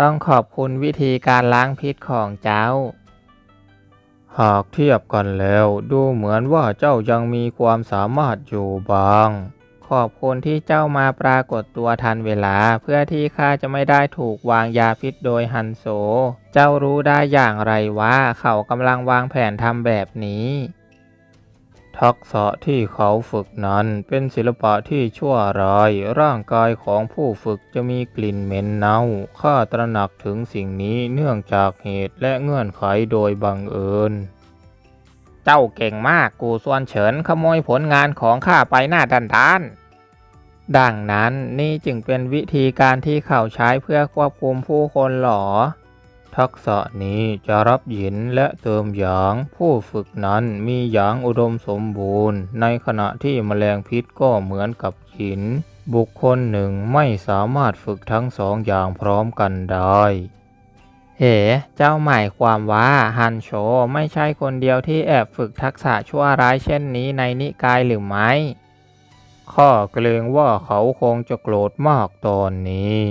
ต้องขอบคุณวิธีการล้างพิษของเจ้า หากเทียบกันแล้ว ดูเหมือนว่าเจ้ายังมีความสามารถอยู่บ้าง ขอบคุณที่เจ้ามาปรากฏตัวทันเวลาเพื่อที่ข้าจะไม่ได้ถูกวางยาพิษโดยฮันโซ เจ้ารู้ได้อย่างไรว่าเขากำลังวางแผนทำแบบนี้ ทักษะที่เขาฝึกนั้นเป็นศิลปะที่ชั่วร้าย ร่างกายของผู้ฝึกจะมีกลิ่นเหม็นเน่า ข้าตระหนักถึงสิ่งนี้เนื่องจากเหตุและเงื่อนไขโดยบังเอิญ เจ้าเก่งมากกูส่วนเฉินขโมยผลงานของข้าไปหน้าดันดาน ดังนั้นนี่จึงเป็นวิธีการที่เขาใช้เพื่อควบคุมผู้คนหรอ ทักษะนี้จะรับหยินและเติมหยาง ผู้ฝึกนั้นมีหยางอุดมสมบูรณ์ ในขณะที่แมลงพิษก็เหมือนกับหยิน บุคคลหนึ่งไม่สามารถฝึกทั้งสองอย่างพร้อมกันได้เอ๋เจ้าหมายความว่าฮันโชไม่ใช่คนเดียวที่แอบฝึกทักษะชั่วร้ายเช่นนี้ในนิกายหรือไม่ข้าเกรงว่าเขาคงจะโกรธมากตอนนี้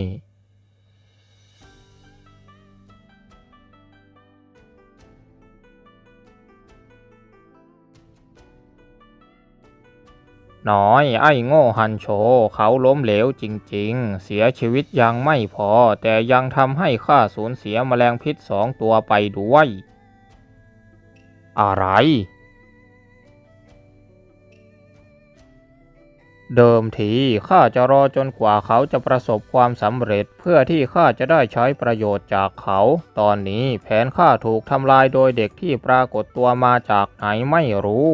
น้อย ไอ้โง่ฮันโช เขาล้มเหลวจริงๆ เสียชีวิตยังไม่พอ แต่ยังทำให้ข้าสูญเสียแมลงพิษสองตัวไปด้วย อะไร เดิมทีข้าจะรอจนกว่าเขาจะประสบความสำเร็จเพื่อที่ข้าจะได้ใช้ประโยชน์จากเขา ตอนนี้แผนข้าถูกทำลายโดยเด็กที่ปรากฏตัวมาจากไหนไม่รู้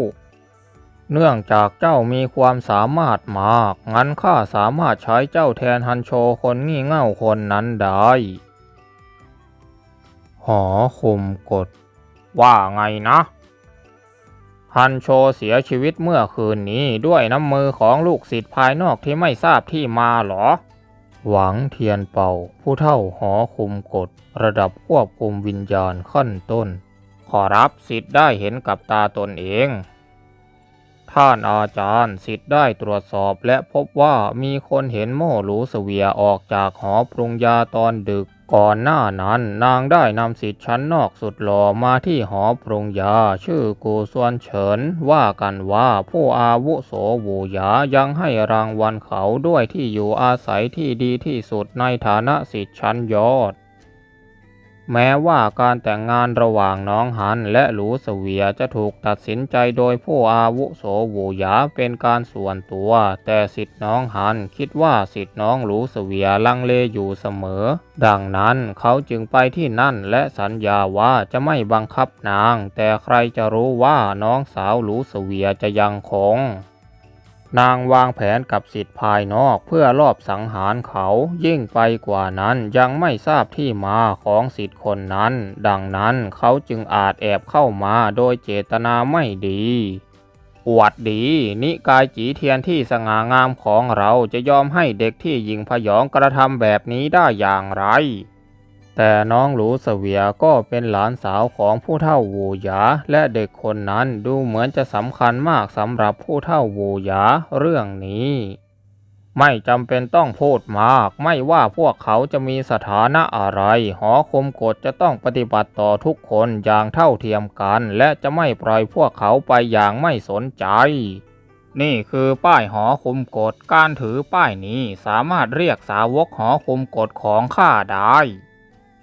เนื่องจากเจ้ามีความสามารถมาก งั้นข้าสามารถใช้เจ้าแทนฮันโชคนงี่เง่าคนนั้นได้ หอคุมกฎว่าไงนะ ฮันโชเสียชีวิตเมื่อคืนนี้ด้วยน้ำมือของลูกศิษย์ภายนอกที่ไม่ทราบที่มาหรอ หวังเทียนเป่า ผู้เท่าหอคุมกฎ ระดับควบคุมวิญญาณขั้นต้น ขอรับสิทธิ์ได้เห็นกับตาตนเอง ท่านอาจารย์สิทธิ์ได้ตรวจสอบและพบว่ามีคนเห็นโม่หลูเสวียออกจากหอปรุงยาตอนดึกก่อนหน้านั้นนางได้นำสิทธิ์ชั้นนอกสุดหล่อมาที่หอปรุงยา ชื่อกูส่วนเฉิน ว่ากันว่าผู้อาวุโสวูหยายังให้รางวัลเขาด้วยที่อยู่อาศัยที่ดีที่สุดในฐานะสิทธิ์ชั้นยอด แม้ว่าการแต่งงานระหว่างน้องฮันและหลูเสวียจะถูกตัดสินใจโดยผู้อาวุโสวูหยาเป็นการส่วนตัว แต่สิทธิ์น้องฮันคิดว่าสิทธิ์น้องหลูเสวียลังเลอยู่เสมอ ดังนั้นเขาจึงไปที่นั่นและสัญญาว่าจะไม่บังคับนาง แต่ใครจะรู้ว่าน้องสาวหลูเสวียจะยังคง นางวางแผนกับสิทธิ์ภายนอกเพื่อลอบสังหารเขายิ่งไปกว่านั้นยังไม่ทราบที่มาของสิทธิ์คนนั้น ดังนั้นเขาจึงอาจแอบเข้ามาโดยเจตนาไม่ดีอวดดี นิกายจีเทียนที่สง่างามของเราจะยอมให้เด็กที่ยิงพยองกระทำแบบนี้ได้อย่างไร แต่น้องหลูเสวียก็เป็นหลานสาวของผู้เฒ่าวูหยา และเด็กคนนั้นดูเหมือนจะสำคัญมากสำหรับผู้เฒ่าวูหยาเรื่องนี้ ไม่จำเป็นต้องพูดมาก ไม่ว่าพวกเขาจะมีสถานะอะไร หอคมกฎจะต้องปฏิบัติต่อทุกคนอย่างเท่าเทียมกัน และจะไม่ปล่อยพวกเขาไปอย่างไม่สนใจนี่คือป้ายหอคุมกฎ การถือป้ายนี้สามารถเรียกสาวกหอคุมกฎของข้าได้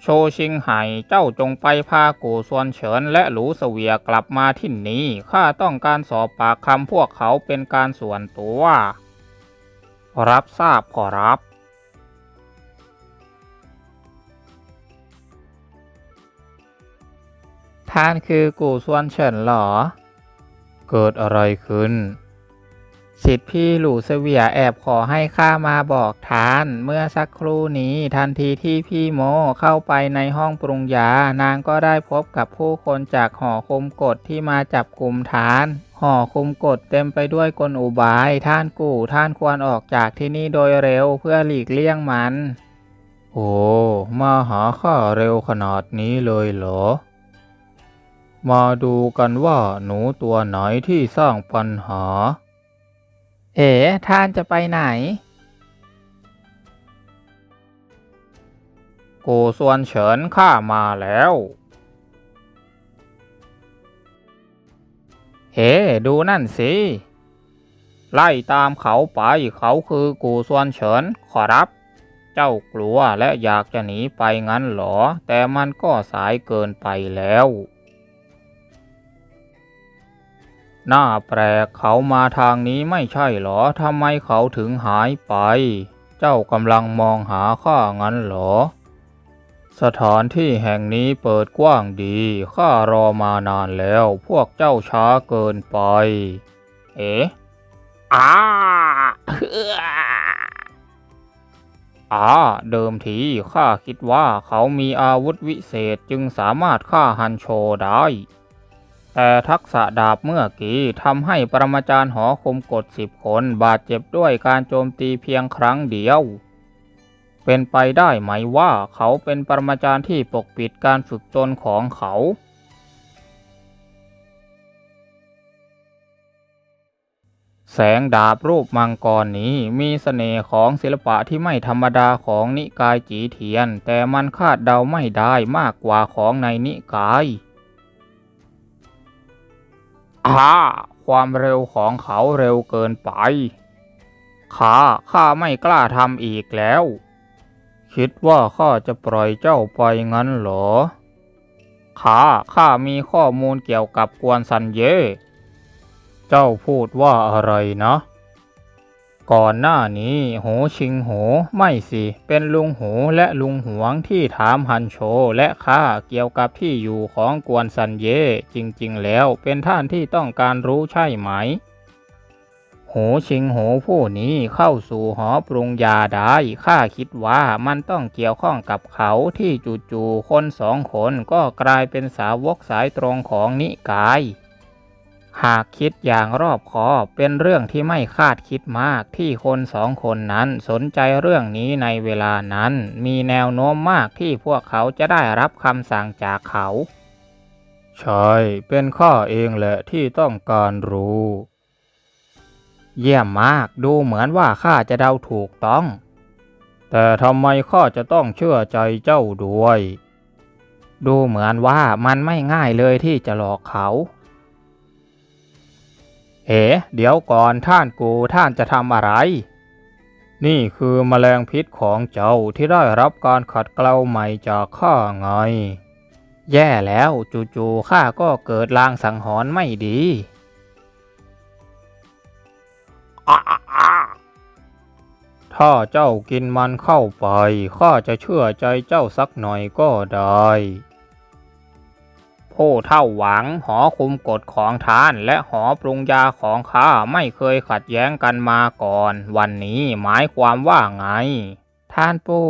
โชชิงไห่เจ้าจงไปพากูส่วนเฉินและหลูเสวียกลับมาที่นี้ ข้าต้องการสอบปากคำพวกเขาเป็นการส่วนตัว รับทราบขอรับ ท่านคือกูส่วนเฉินเหรอ เกิดอะไรขึ้น สิทธิพี่หลูเสวียแอบขอให้ข้ามาบอกทาน เมื่อสักครู่นี้ทันทีที่พี่โมเข้าไปในห้องปรุงยา นางก็ได้พบกับผู้คนจากหอคุมกฎที่มาจับกลุ่มทานห่อคุมกฎเต็มไปด้วยกลอุบาย ท่านกู่ท่านควรออกจากที่นี่โดยเร็วเพื่อหลีกเลี่ยงมัน โอ้ มาหาข้าเร็วขนาดนี้เลยเหรอ มาดูกันว่าหนูตัวไหนที่สร้างปัญหา เอ๋ท่านจะไปไหน กูส่วนเฉินข้ามาแล้วเฮ้ดูนั่นสิ ไล่ตามเขาไปเขาคือกูส่วนเฉินขอรับ เจ้ากลัวและอยากจะหนีไปงั้นเหรอ แต่มันก็สายเกินไปแล้ว น่าแปลกเขามาทางนี้ไม่ใช่เหรอทำไมเขาถึงหายไป เจ้ากำลังมองหาข้างั้นเหรอ สถานที่แห่งนี้เปิดกว้างดีข้ารอมานานแล้วพวกเจ้าช้าเกินไป เอ๋อ้าอ่าเดิมทีข้าคิดว่าเขามีอาวุธวิเศษจึงสามารถฆ่าฮันโชได้ แต่ทักษะดาบเมื่อกี้ทำให้ปรมาจารย์หอคมกดสิบคนบาดเจ็บด้วยการโจมตีเพียงครั้งเดียว เป็นไปได้ไหมว่าเขาเป็นปรมาจารย์ที่ปกปิดการฝึกตนของเขาแสงดาบรูปมังกรนี้มีเสน่ห์ของศิลปะที่ไม่ธรรมดาของนิกายจีเทียน แต่มันคาดเดาไม่ได้มากกว่าของในนิกาย อาความเร็วของเขาเร็วเกินไป ข้าข้าไม่กล้าทำอีกแล้ว คิดว่าข้าจะปล่อยเจ้าไปงั้นเหรอ ข้าข้ามีข้อมูลเกี่ยวกับกวนซันเย่เจ้าพูดว่าอะไรนะ ก่อนหน้านี้โหชิงโหไม่สิ เป็นลุงโหและลุงหวงที่ถามฮันโชและข้าเกี่ยวกับที่อยู่ของกวนซันเย่จริงๆ แล้วเป็นท่านที่ต้องการรู้ใช่ไหมโหชิงโหผู้นี้เข้าสู่หอปรุงยาได้ข้าคิดว่ามันต้องเกี่ยวข้องกับเขาที่จู่ๆคนสองคนก็กลายเป็นสาวกสายตรงของนิกาย หากคิดอย่างรอบคอบเป็นเรื่องที่ไม่คาดคิดมากที่คนสองคนนั้นสนใจเรื่องนี้ในเวลานั้น มีแนวโน้มมากที่พวกเขาจะได้รับคำสั่งจากเขา ใช่ เป็นข้าเองแหละที่ต้องการรู้ เยี่ยมมากดูเหมือนว่าข้าจะเดาถูกต้อง แต่ทำไมข้าจะต้องเชื่อใจเจ้าด้วย ดูเหมือนว่ามันไม่ง่ายเลยที่จะหลอกเขา เอ๋ เดี๋ยวก่อนท่านกูท่านจะทำอะไร นี่คือแมลงพิษของเจ้าที่ได้รับการขัดเกลาใหม่จากข้าไง แย่แล้วจู่ๆข้าก็เกิดลางสังหรณ์ไม่ดีถ้าเจ้ากินมันเข้าไป ข้าจะเชื่อใจเจ้าสักหน่อยก็ได้ โอ้เท่าหวัง หอคุมกฎของท่าน และหอปรุงยาของข้าไม่เคยขัดแย้งกันมาก่อน วันนี้หมายความว่าไง ท่านปู่